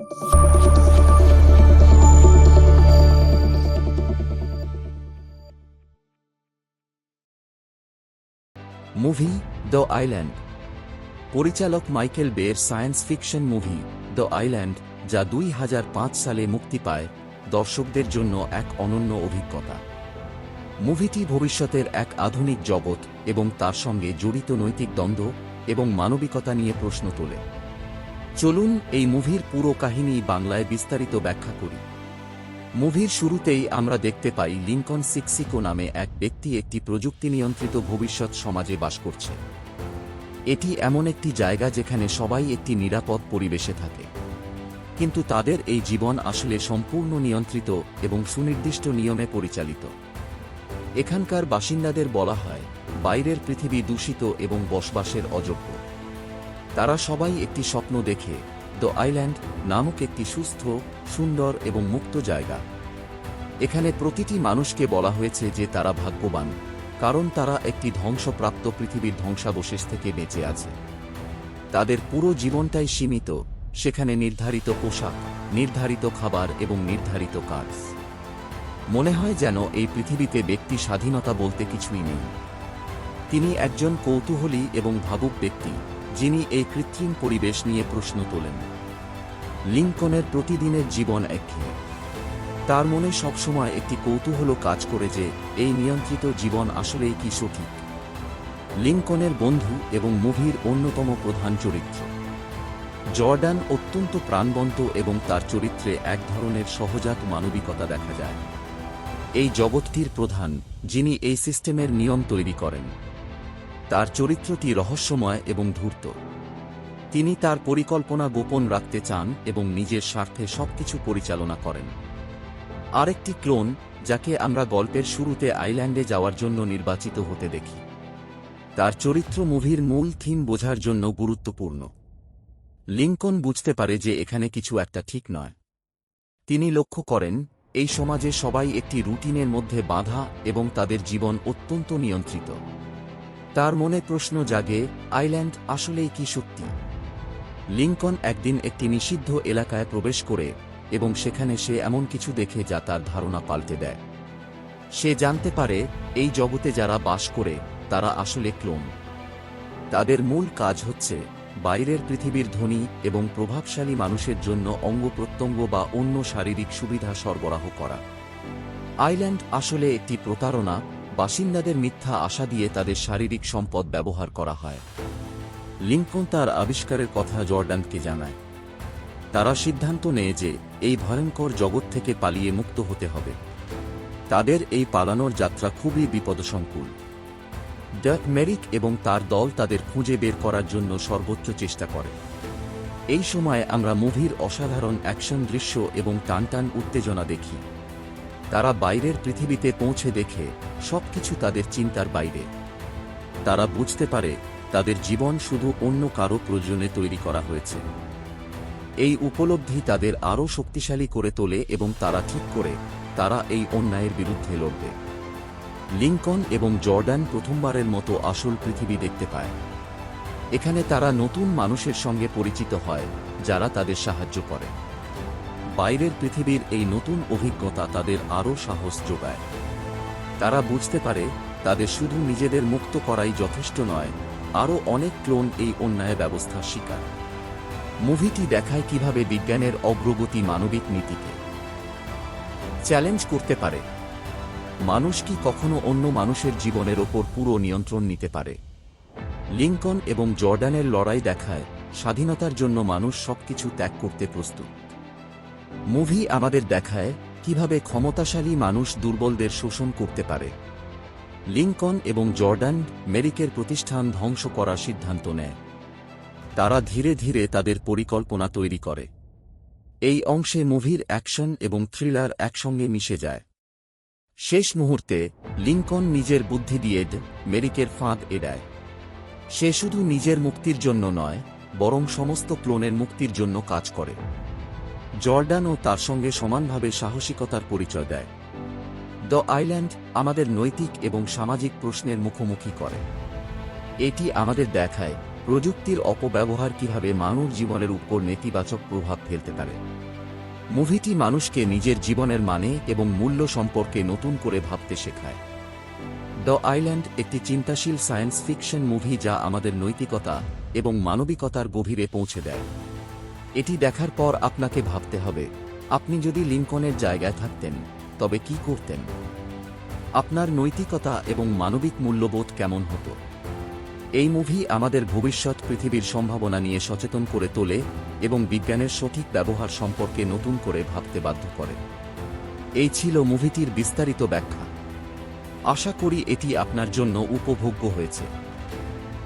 Movie the island পরিচালক Michael বের science fiction movie the island যা দুই হাজার পাঁচ সালে মুক্তি পায় দর্শকদের জন্য এক অনন্য অভিজ্ঞতা। মুভিটি ভবিষ্যতের এক আধুনিক জগৎ এবং তার সঙ্গে জড়িত নৈতিক দ্বন্দ্ব এবং মানবিকতা নিয়ে প্রশ্ন তোলে। চলুন এই মুভির পুরো কাহিনী বাংলায় বিস্তারিত ব্যাখ্যা করি। মুভির শুরুতেই আমরা দেখতে পাই লিঙ্কন সিক্সিকো নামে এক ব্যক্তি একটি প্রযুক্তি নিয়ন্ত্রিত ভবিষ্যৎ সমাজে বাস করছে। এটি এমন একটি জায়গা যেখানে সবাই একটি নিরাপদ পরিবেশে থাকে। কিন্তু তাদের এই জীবন আসলে সম্পূর্ণ নিয়ন্ত্রিত এবং সুনির্দিষ্ট নিয়মে পরিচালিত। এখানকার বাসিন্দাদের বলা হয়, বাইরের পৃথিবী দূষিত এবং বসবাসের অযোগ্য। তারা সবাই একটি স্বপ্ন দেখে দ্য আইল্যান্ড নামক একটি সুস্থ, সুন্দর এবং মুক্ত জায়গা। এখানে প্রতিটি মানুষকে বলা হয়েছে যে তারা ভাগ্যবান, কারণ তারা একটি ধ্বংসপ্রাপ্ত পৃথিবীর ধ্বংসাবশেষ থেকে বেঁচে আছে। তাদের পুরো জীবনটাই সীমিত, সেখানে নির্ধারিত পোশাক, নির্ধারিত খাবার এবং নির্ধারিত কাজ। মনে হয় যেন এই পৃথিবীতে ব্যক্তি স্বাধীনতা বলতে কিছুই নেই। তিনি একজন কৌতূহলী এবং ভাবুক ব্যক্তি। যিনি এই কৃত্রিম পরিবেশ নিয়ে প্রশ্ন তোলেন, লিঙ্কনের প্রতিদিনের জীবন একঘেয়ে। তার মনে সবসময় একটি কৌতূহল কাজ করে যে এই নিয়ন্ত্রিত জীবন আসলেই কি সঠিক। লিঙ্কনের বন্ধু এবং মুভির অন্যতম প্রধান চরিত্র। জর্ডান অত্যন্ত প্রাণবন্ত এবং তার চরিত্রে এক ধরনের সহজাত মানবিকতা দেখা যায়। এই জগৎটির প্রধান, যিনি এই সিস্টেমের নিয়ম তৈরি করেন তার চরিত্রটি রহস্যময় এবং ধূর্ত। তিনি তার পরিকল্পনা গোপন রাখতে চান এবং নিজের স্বার্থে সবকিছু পরিচালনা করেন। আরেকটি ক্লোন, যাকে আমরা গল্পের শুরুতে আইল্যান্ডে যাওয়ার জন্য নির্বাচিত হতে দেখি। তার চরিত্র মুভির মূল থিম বোঝার জন্য গুরুত্বপূর্ণ। লিঙ্কন বুঝতে পারে যে এখানে কিছু একটা ঠিক নয়। তিনি লক্ষ্য করেন, এই সমাজে সবাই একটি রুটিনের মধ্যে বাঁধা এবং তাদের জীবন অত্যন্ত নিয়ন্ত্রিত। তার মনে প্রশ্ন জাগে, আইল্যান্ড আসলেই কি সত্যি? লিঙ্কন একদিন একটি নিষিদ্ধ এলাকায় প্রবেশ করে এবং সেখানে সে এমন কিছু দেখে যা তার ধারণা পাল্টে দেয়। সে জানতে পারে, এই জগতে যারা বাস করে, তারা আসলে ক্লোন। তাদের মূল কাজ হচ্ছে, বাইরের পৃথিবীর ধনী এবং প্রভাবশালী মানুষের জন্য অঙ্গ প্রত্যঙ্গ বা অন্য শারীরিক সুবিধা সরবরাহ করা। আইল্যান্ড আসলে একটি প্রতারণা বাসিন্দাদের মিথ্যা আশা দিয়ে তাদের শারীরিক সম্পদ ব্যবহার করা হয়। লিঙ্কন তার আবিষ্কারের কথা জর্ডানকে জানায়। তারা সিদ্ধান্ত নেয় যে এই ভয়ঙ্কর জগৎ থেকে পালিয়ে মুক্ত হতে হবে। তাদের এই পালানোর যাত্রা খুবই বিপদসংকুল। ডাক মেরিক এবং তার দল তাদের খুঁজে বের করার জন্য সর্বোচ্চ চেষ্টা করে। এই সময় আমরা মুভির অসাধারণ অ্যাকশন দৃশ্য এবং টানটান উত্তেজনা দেখি। তারা বাইরের পৃথিবীতে পৌঁছে দেখে সবকিছু তাদের চিন্তার বাইরে। তারা বুঝতে পারে তাদের জীবন শুধু অন্য কারও প্রয়োজনে তৈরি করা হয়েছে। এই উপলব্ধি তাদের আরও শক্তিশালী করে তোলে এবং তারা ঠিক করে তারা এই অন্যায়ের বিরুদ্ধে লড়বে। লিঙ্কন এবং জর্ডান প্রথমবারের মতো আসল পৃথিবী দেখতে পায়। এখানে তারা নতুন মানুষের সঙ্গে পরিচিত হয়, যারা তাদের সাহায্য করে। বাইরের পৃথিবীর এই নতুন অভিজ্ঞতা তাদের আরও সাহস যোগায়। তারা বুঝতে পারে, তাদের শুধু নিজেদের মুক্ত করাই যথেষ্ট নয়, আরও অনেক ক্লোন এই অন্যায় ব্যবস্থার শিকার। মুভিটি দেখায় কীভাবে বিজ্ঞানের অগ্রগতি মানবিক নীতিকে। চ্যালেঞ্জ করতে পারে। মানুষ কি কখনো অন্য মানুষের জীবনের ওপর পুরো নিয়ন্ত্রণ নিতে পারে? লিঙ্কন এবং জর্ডানের লড়াই দেখায় স্বাধীনতার জন্য মানুষ সবকিছু ত্যাগ করতে প্রস্তুত। মুভি আমাদের দেখায় কীভাবে ক্ষমতাশালী মানুষ দুর্বলদের শোষণ করতে পারে। লিঙ্কন এবং জর্ডান মেরিকের প্রতিষ্ঠান ধ্বংস করার সিদ্ধান্ত নেয়। তারা ধীরে ধীরে তাদের পরিকল্পনা তৈরি করে। এই অংশে মুভির অ্যাকশন এবং থ্রিলার একসঙ্গে মিশে যায়। শেষ মুহূর্তে লিঙ্কন নিজের বুদ্ধি দিয়ে মেরিকের ফাঁদ এড়ায়। সে শুধু নিজের মুক্তির জন্য নয়, বরং সমস্ত ক্লোনের মুক্তির জন্য কাজ করে। জর্ডানও তার সঙ্গে সমানভাবে সাহসিকতার পরিচয় দেয়। দ্য আইল্যান্ড আমাদের নৈতিক এবং সামাজিক প্রশ্নের মুখোমুখি করে। এটি আমাদের দেখায় প্রযুক্তির অপব্যবহার কীভাবে মানব জীবনের উপর নেতিবাচক প্রভাব ফেলতে পারে। মুভিটি মানুষকে নিজের জীবনের মানে এবং মূল্য সম্পর্কে নতুন করে ভাবতে শেখায়। দ্য আইল্যান্ড একটি চিন্তাশীল সায়েন্স ফিকশন মুভি যা আমাদের নৈতিকতা এবং মানবিকতার গভীরে পৌঁছে দেয়। এটি দেখার পর আপনাকে ভাবতে হবে, আপনি যদি লিঙ্কনের জায়গায় থাকতেন, তবে কি করতেন? আপনার নৈতিকতা এবং মানবিক মূল্যবোধ কেমন হতো? এই মুভি আমাদের ভবিষ্যৎ পৃথিবীর সম্ভাবনা নিয়ে সচেতন করে তোলে এবং বিজ্ঞানের সঠিক ব্যবহার সম্পর্কে নতুন করে ভাবতে বাধ্য করে। এই ছিল মুভিটির বিস্তারিত ব্যাখ্যা। আশা করি এটি আপনার জন্য উপভোগ্য হয়েছে।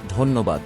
ধন্যবাদ।